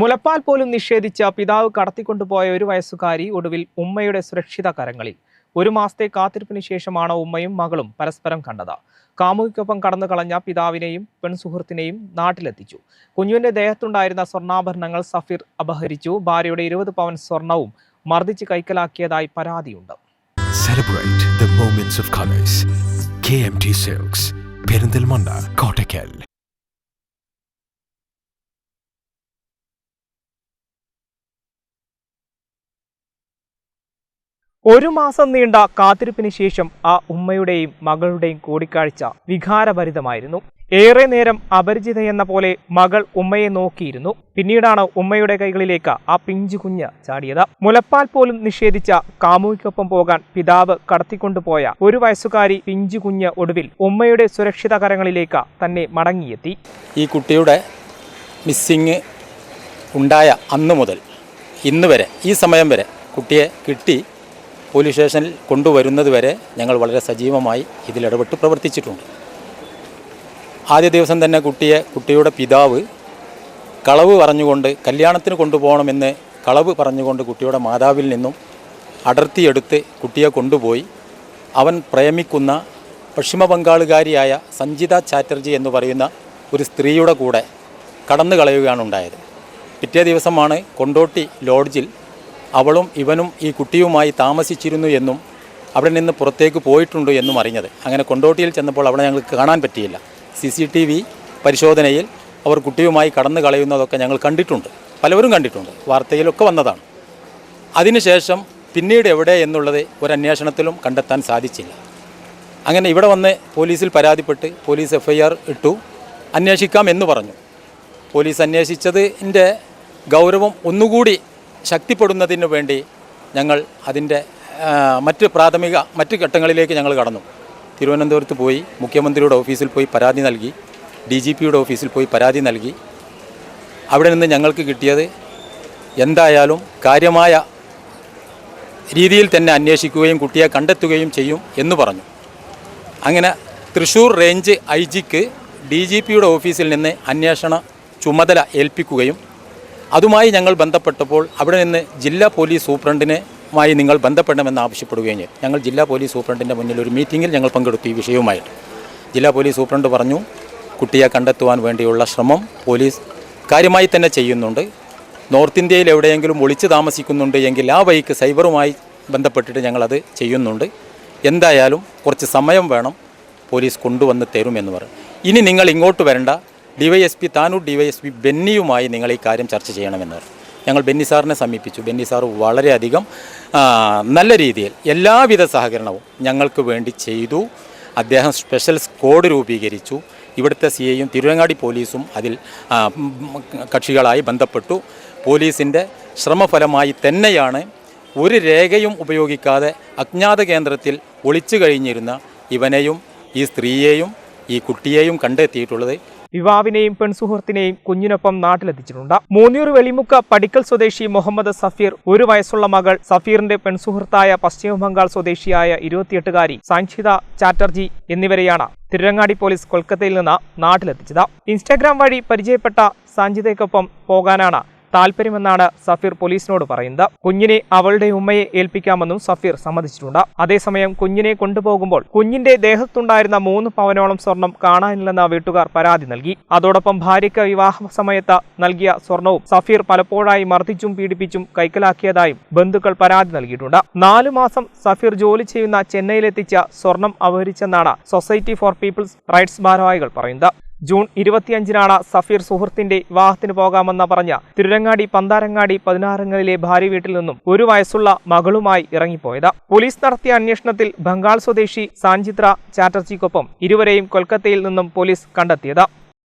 മുലപ്പാൽ പോലും നിഷേധിച്ച പിതാവ് കടത്തിക്കൊണ്ടുപോയ ഒരു വയസ്സുകാരി ഒടുവിൽ ഉമ്മയുടെ സുരക്ഷിത കരങ്ങളിൽ. ഒരു മാസത്തെ കാത്തിരിപ്പിന് ശേഷമാണ് ഉമ്മയും മകളും പരസ്പരം കണ്ടത്. കാമുകിക്കൊപ്പം കടന്നു കളഞ്ഞ പിതാവിനെയും പെൺസുഹൃത്തിനെയും നാട്ടിലെത്തിച്ചു. കുഞ്ഞുവിന്റെ ദേഹത്തുണ്ടായിരുന്ന സ്വർണാഭരണങ്ങൾ സഫീർ അപഹരിച്ചു. ഭാര്യയുടെ ഇരുപത് പവൻ സ്വർണവും മർദ്ദിച്ച് കൈക്കലാക്കിയതായി പരാതിയുണ്ട്. പെരിന്തൽമണ്ണ കോട്ടയ്ക്കൽ ഒരു മാസം നീണ്ട കാത്തിരിപ്പിന് ശേഷം ആ ഉമ്മയുടെയും മകളുടെയും കൂടിക്കാഴ്ച വികാരഭരിതമായിരുന്നു. ഏറെ നേരം അപരിചിതയെന്ന പോലെ മകൾ ഉമ്മയെ നോക്കിയിരുന്നു. പിന്നീടാണ് ഉമ്മയുടെ കൈകളിലേക്ക് ആ പിഞ്ചു കുഞ്ഞ് ചാടിയത്. മുലപ്പാൽ പോലും നിഷേധിച്ച കാമുകിക്കൊപ്പം പോകാൻ പിതാവ് കടത്തിക്കൊണ്ടുപോയ ഒരു വയസ്സുകാരി പിഞ്ചു കുഞ്ഞ് ഒടുവിൽ ഉമ്മയുടെ സുരക്ഷിത കരങ്ങളിലേക്ക് തന്നെ മടങ്ങിയെത്തി. ഈ കുട്ടിയുടെ മിസ്സിങ് ഉണ്ടായ അന്ന് മുതൽ ഇന്ന് വരെ ഈ സമയം വരെ കുട്ടിയെ കിട്ടി പോലീസ് സ്റ്റേഷനിൽ കൊണ്ടുവരുന്നത് വരെ ഞങ്ങൾ വളരെ സജീവമായി ഇതിലിടപെട്ട് പ്രവർത്തിച്ചിട്ടുണ്ട്. ആദ്യ ദിവസം തന്നെ കുട്ടിയെ കുട്ടിയുടെ പിതാവ് കളവ് പറഞ്ഞുകൊണ്ട് കല്യാണത്തിന് കൊണ്ടുപോകണമെന്ന് കളവ് പറഞ്ഞുകൊണ്ട് കുട്ടിയുടെ മാതാവിൽ നിന്നും അടർത്തിയെടുത്ത് കുട്ടിയെ കൊണ്ടുപോയി. അവൻ പ്രേമിക്കുന്ന പശ്ചിമ ബംഗാളുകാരിയായ സഞ്ജിത ചാറ്റർജി എന്ന് പറയുന്ന ഒരു സ്ത്രീയുടെ കൂടെ കടന്നു കളയുകയാണ് ഉണ്ടായത്. പിറ്റേ ദിവസമാണ് കൊണ്ടോട്ടി ലോഡ്ജിൽ അവളും ഇവനും ഈ കുട്ടിയുമായി താമസിച്ചിരുന്നു എന്നും അവിടെ നിന്ന് പുറത്തേക്ക് പോയിട്ടുണ്ട് എന്നും അറിഞ്ഞത്. അങ്ങനെ കൊണ്ടോട്ടിയിൽ ചെന്നപ്പോൾ അവളെ ഞങ്ങൾക്ക് കാണാൻ പറ്റിയില്ല. സി സി ടി വി പരിശോധനയിൽ അവർ കുട്ടിയുമായി കടന്നു കളയുന്നതൊക്കെ ഞങ്ങൾ കണ്ടിട്ടുണ്ട്. പലവരും കണ്ടിട്ടുണ്ട്. വാർത്തയിലൊക്കെ വന്നതാണ്. അതിനുശേഷം പിന്നീട് എവിടെ എന്നുള്ളത് ഒരു അന്വേഷണത്തിലും കണ്ടെത്താൻ സാധിച്ചില്ല. അങ്ങനെ ഇവിടെ വന്ന് പോലീസിൽ പരാതിപ്പെട്ട് പോലീസ് എഫ് ഐ ആർ ഇട്ടു. അന്വേഷിക്കാം എന്ന് പറഞ്ഞു. പോലീസ് അന്വേഷിച്ചതിന്റെ ഗൗരവം ഒന്നുകൂടി ശക്തിപ്പെടുന്നതിന് വേണ്ടി ഞങ്ങൾ അതിന്റെ മറ്റ് പ്രാഥമിക മറ്റ് ഘട്ടങ്ങളിലേക്ക് ഞങ്ങൾ കടന്നു. തിരുവനന്തപുരത്ത് പോയി മുഖ്യമന്ത്രിയുടെ ഓഫീസിൽ പോയി പരാതി നൽകി ഡി ജി പിയുടെ ഓഫീസിൽ പോയി പരാതി നൽകി. അവിടെ നിന്ന് ഞങ്ങൾക്ക് കിട്ടിയത് എന്തായാലും കാര്യമായ രീതിയിൽ തന്നെ അന്വേഷിക്കുകയും കുട്ടിയെ കണ്ടെത്തുകയും ചെയ്യും എന്ന് പറഞ്ഞു. അങ്ങനെ തൃശ്ശൂർ റേഞ്ച് ഐ ജിക്ക് ഡി ജി പിയുടെ ഓഫീസിൽ നിന്ന് അന്വേഷണ ചുമതല ഏൽപ്പിക്കുകയും അതുമായി ഞങ്ങൾ ബന്ധപ്പെട്ടപ്പോൾ അവിടെ നിന്ന് ജില്ലാ പോലീസ് സൂപ്രണ്ടിനെ മായി നിങ്ങൾ ബന്ധപ്പെടണമെന്ന് ആവശ്യപ്പെടുകയും ചെയ്തു. ഞങ്ങൾ ജില്ലാ പോലീസ് സൂപ്രണ്ടിന്റെ മുന്നിൽ ഒരു മീറ്റിങ്ങിൽ ഞങ്ങൾ പങ്കെടുത്തു ഈ വിഷയവുമായിട്ട്. ജില്ലാ പോലീസ് സൂപ്രണ്ട് പറഞ്ഞു കുട്ടിയെ കണ്ടെത്തുവാൻ വേണ്ടിയുള്ള ശ്രമം പോലീസ് കാര്യമായി തന്നെ ചെയ്യുന്നുണ്ട്. നോർത്ത് ഇന്ത്യയിൽ എവിടെയെങ്കിലും ഒളിച്ചു താമസിക്കുന്നുണ്ട് എങ്കിൽ ആ വഴിക്ക് സൈബറുമായി ബന്ധപ്പെട്ടിട്ട് ഞങ്ങളത് ചെയ്യുന്നുണ്ട്. എന്തായാലും കുറച്ച് സമയം വേണം പോലീസ് കൊണ്ടുവന്ന് തരുമെന്ന് പറഞ്ഞു. ഇനി നിങ്ങൾ ഇങ്ങോട്ട് വരണ്ട. ഡിവൈഎസ്പി താനൂർ ഡിവൈഎസ്പി ബെന്നിയുമായി നിങ്ങൾ ഈ കാര്യം ചർച്ച ചെയ്യണമെന്ന്. ഞങ്ങൾ ബെന്നി സാറിനെ സമീപിച്ചു. ബെന്നി സാർ വളരെയധികം നല്ല രീതിയിൽ എല്ലാവിധ സഹകരണവും ഞങ്ങൾക്ക് വേണ്ടി ചെയ്തു. അദ്ദേഹം സ്പെഷ്യൽ സ്ക്വാഡ് രൂപീകരിച്ചു. ഇവിടുത്തെ സി ഐയും തിരുവങ്ങാടി പോലീസും അതിൽ കക്ഷികളായി ബന്ധപ്പെട്ടു. പോലീസിന്റെ ശ്രമഫലമായി തന്നെയാണ് ഒരു രേഖയും ഉപയോഗിക്കാതെ അജ്ഞാത കേന്ദ്രത്തിൽ ഒളിച്ചു കഴിഞ്ഞിരുന്ന ഇവനെയും ഈ സ്ത്രീയെയും ഈ കുട്ടിയെയും കണ്ടെത്തിയിട്ടുള്ളത്. യുവാവിനെയും പെൺസുഹൃത്തിനെയും കുഞ്ഞിനൊപ്പം നാട്ടിലെത്തിച്ചിട്ടുണ്ട്. മൂന്നൂർ വെളിമുക്ക പടിക്കൽ സ്വദേശി മുഹമ്മദ് സഫീർ ഒരു വയസ്സുള്ള മകൾ സഫീറിന്റെ പെൺസുഹൃത്തായ പശ്ചിമബംഗാൾ സ്വദേശിയായ ഇരുപത്തിയെട്ടുകാരി സാൻഷിത ചാറ്റർജി എന്നിവരെയാണ് തിരുരങ്ങാടി പോലീസ് കൊൽക്കത്തയിൽ നിന്ന് നാട്ടിലെത്തിച്ചത്. ഇൻസ്റ്റാഗ്രാം വഴി പരിചയപ്പെട്ട സാഞ്ചിതയ്ക്കൊപ്പം പോകാനാണ് താല്പര്യമെന്നാണ് സഫീർ പോലീസിനോട് പറയുന്നത്. കുഞ്ഞിനെ അവളുടെ ഉമ്മയെ ഏൽപ്പിക്കാമെന്നും സഫീർ സമ്മതിച്ചിട്ടുണ്ട്. അതേസമയം കുഞ്ഞിനെ കൊണ്ടുപോകുമ്പോൾ കുഞ്ഞിന്റെ ദേഹത്തുണ്ടായിരുന്ന മൂന്ന് പവനോളം സ്വർണം കാണാനില്ലെന്ന് വീട്ടുകാർ പരാതി നൽകി. അതോടൊപ്പം ഭാര്യയ്ക്ക് വിവാഹ സമയത്ത് നൽകിയ സ്വർണവും സഫീർ പലപ്പോഴായി മർദ്ദിച്ചും പീഡിപ്പിച്ചും കൈക്കലാക്കിയതായും ബന്ധുക്കൾ പരാതി നൽകിയിട്ടുണ്ട്. നാലു മാസം സഫീർ ജോലി ചെയ്യുന്ന ചെന്നൈയിലെത്തിച്ച സ്വർണം അപഹരിച്ചെന്നാണ് സൊസൈറ്റി ഫോർ പീപ്പിൾസ് റൈറ്റ്സ് ഭാരവാഹികൾ പറയുന്നത്. ജൂൺ ഇരുപത്തിയഞ്ചിനാണ് സഫീർ സുഹൃത്തിന്റെ വിവാഹത്തിന് പോകാമെന്ന് പറഞ്ഞ തിരുരങ്ങാടി പന്താരങ്ങാടി പതിനാറങ്ങളിലെ ഭാര്യ വീട്ടിൽ നിന്നും ഒരു വയസ്സുള്ള മകളുമായി ഇറങ്ങിപ്പോയത്. പോലീസ് നടത്തിയ അന്വേഷണത്തിൽ ബംഗാൾ സ്വദേശി സാഞ്ചിത്ര ചാറ്റർജിക്കൊപ്പം ഇരുവരെയും കൊൽക്കത്തയിൽ നിന്നും പോലീസ് കണ്ടെത്തിയത്.